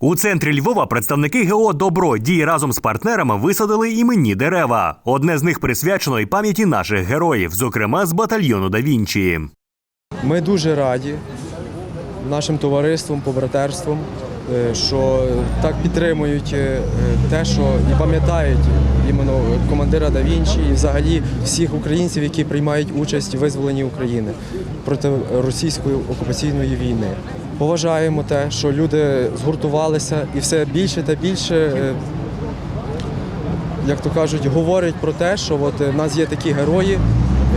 У центрі Львова представники ГО Добро дії разом з партнерами висадили іменні дерева. Одне з них присвячено й пам'яті наших героїв, зокрема з батальйону Да Вінчі. Ми дуже раді нашим товариством, побратерством, е, що так підтримують е, те, що і пам'ятають іменно командира Да Вінчі і взагалі всіх українців, які приймають участь у визволенні України проти російської окупаційної війни. Поважаємо те, що люди згуртувалися і все більше та більше. е, Як то кажуть, говорять про те, що от е, в нас є такі герої,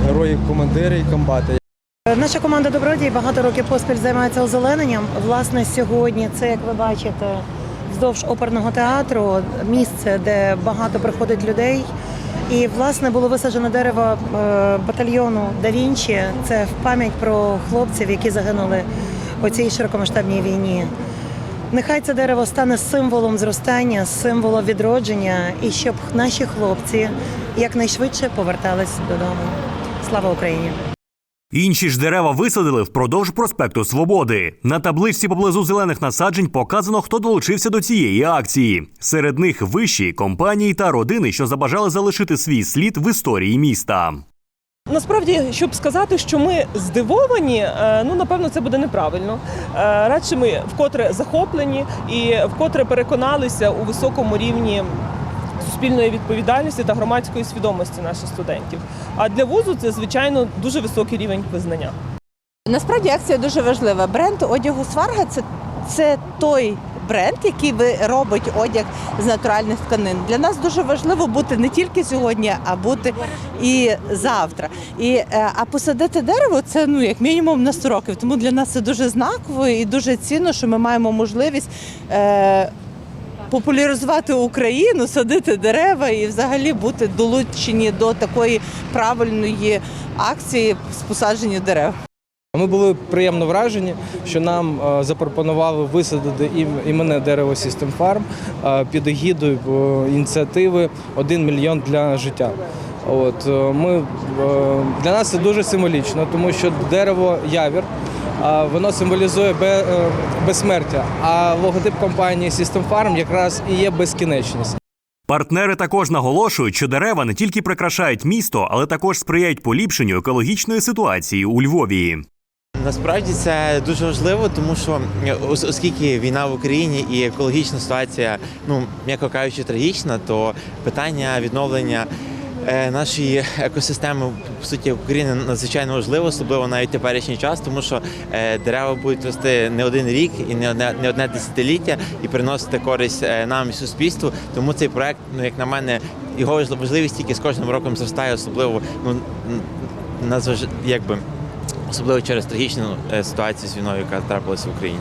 герої-командири і комбати, Наша команда Добродій багато років поспіль займається озелененням. Власне, сьогодні це, як ви бачите, вздовж оперного театру місце, де багато приходить людей. І власне було висаджено дерево е, батальйону Да Вінчі. Це в пам'ять про хлопців, які загинули у цій широкомасштабній війні. Нехай це дерево стане символом зростання, символом відродження, і щоб наші хлопці якнайшвидше повертались додому. Слава Україні! Інші ж дерева висадили впродовж проспекту Свободи. На табличці поблизу зелених насаджень показано, хто долучився до цієї акції. Серед них вищі компанії та родини, що забажали залишити свій слід в історії міста. Насправді, щоб сказати, що ми здивовані, е, ну напевно, це буде неправильно. Е, Радше ми вкотре захоплені і вкотре переконалися у високому рівні суспільної відповідальності та громадської свідомості наших студентів. А для вузу це звичайно дуже високий рівень визнання. Насправді акція дуже важлива. Бренд одягу Сварга це, це той бренд, який ви- робить одяг з натуральних тканин. Для нас дуже важливо бути не тільки сьогодні, а бути і завтра. І, е, а посадити дерево це ну як мінімум на 100 років. Тому для нас це дуже знаково і дуже цінно, що ми маємо можливість. Е, Популяризувати Україну, садити дерева і взагалі бути долучені до такої правильної акції з посадження дерев. Ми були приємно вражені, що нам е, запропонували висадити ім- іменне дерево System Farm е, під егідою е, ініціативи «1 мільйон для життя. От ми для нас це дуже символічно, тому що дерево явір. Воно символізує безсмертя, а логотип компанії System Farm якраз і є безкінечність. Партнери також наголошують, що дерева не тільки прикрашають місто, але також сприяють поліпшенню екологічної ситуації у Львові. Насправді це дуже важливо, тому що е, оскільки війна в Україні і екологічна ситуація, ну м'яко кажучи, трагічна, то питання відновлення е, нашої екосистеми по суті в Україні надзвичайно важливо, особливо навіть теперішній час, тому що е, дерева будуть рости не один рік і не одне не одне десятиліття і приносити користь нам і суспільству. Тому цей проект, ну як на мене, його важлив- важливість тільки з кожним роком зростає, особливо ну якби особливо через трагічну е, ситуацію з війною, яка трапилася в Україні.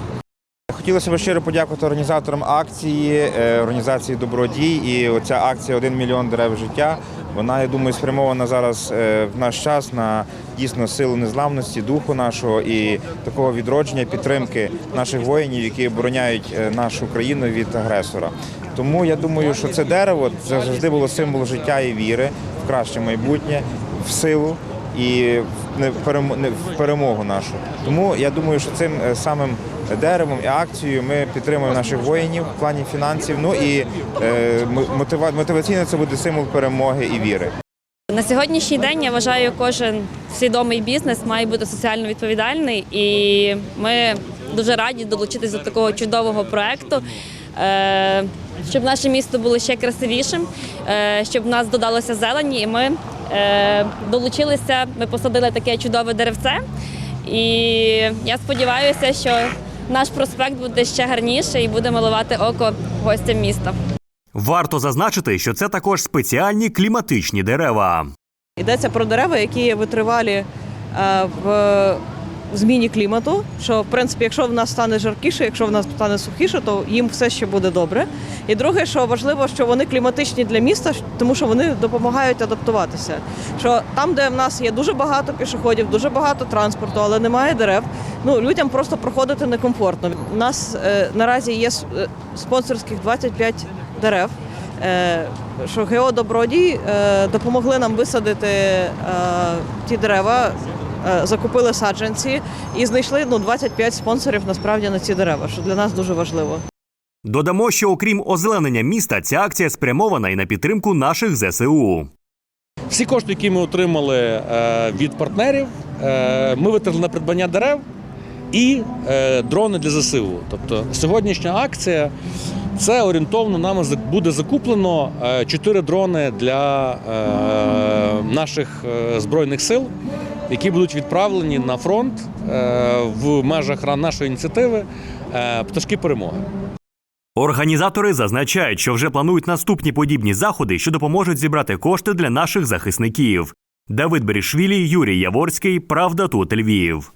Хотілося б щиро подякувати організаторам акції, е, організації Добродій. І оця акція «1 мільйон дерев життя. Вона, я думаю, спрямована зараз е, в наш час на дійсно силу незламності, духу нашого і такого відродження, підтримки наших воїнів, які обороняють нашу країну від агресора. Тому я думаю, що це дерево завжди було символ життя і віри в краще майбутнє, в силу і в перемогу нашу. Тому я думаю, що цим е, самим деревом і акцією ми підтримуємо наших воїнів в плані фінансів. Ну і е, мотива- мотиваційно це буде символ перемоги і віри. На сьогоднішній день я вважаю, кожен свідомий бізнес має бути соціально відповідальний, і ми дуже раді долучитися до такого чудового проекту, е, щоб наше місто було ще красивішим, щоб в нас додалося зелені. І ми долучилися. Ми посадили таке чудове деревце. І я сподіваюся, що наш проспект буде ще гарніше і буде милувати око гостям міста. Варто зазначити, що це також спеціальні кліматичні дерева. Йдеться про дерева, які є витривалі е, в зміні клімату. Що в принципі, якщо в нас стане жаркіше, якщо в нас стане сухіше, то їм все ще буде добре. І друге, що важливо, що вони кліматичні для міста, тому що вони допомагають адаптуватися. Що там, де в нас є дуже багато пішоходів, дуже багато транспорту, але немає дерев, ну людям просто проходити некомфортно. У нас е, наразі є е, спонсорських 25 дерев. Е, що ГЕО Добродій е, допомогли нам висадити ті дерева, закупили саджанці і знайшли ну, 25 спонсорів насправді на ці дерева, що для нас дуже важливо. Додамо, що окрім озеленення міста, ця акція спрямована і на підтримку наших ЗСУ. Всі кошти, які ми отримали е, від партнерів, е, ми витратили на придбання дерев і е, дрони для ЗСУ. Тобто сьогоднішня акція це орієнтовно нам зак- буде закуплено 4 дрони для е, наших е, збройних сил, які будуть відправлені на фронт е, в межах нашої ініціативи е, Пташки перемоги. Організатори зазначають, що вже планують наступні подібні заходи, що допоможуть зібрати кошти для наших захисників. Давид Берішвілі, Юрій Яворський, Правда тут Львів.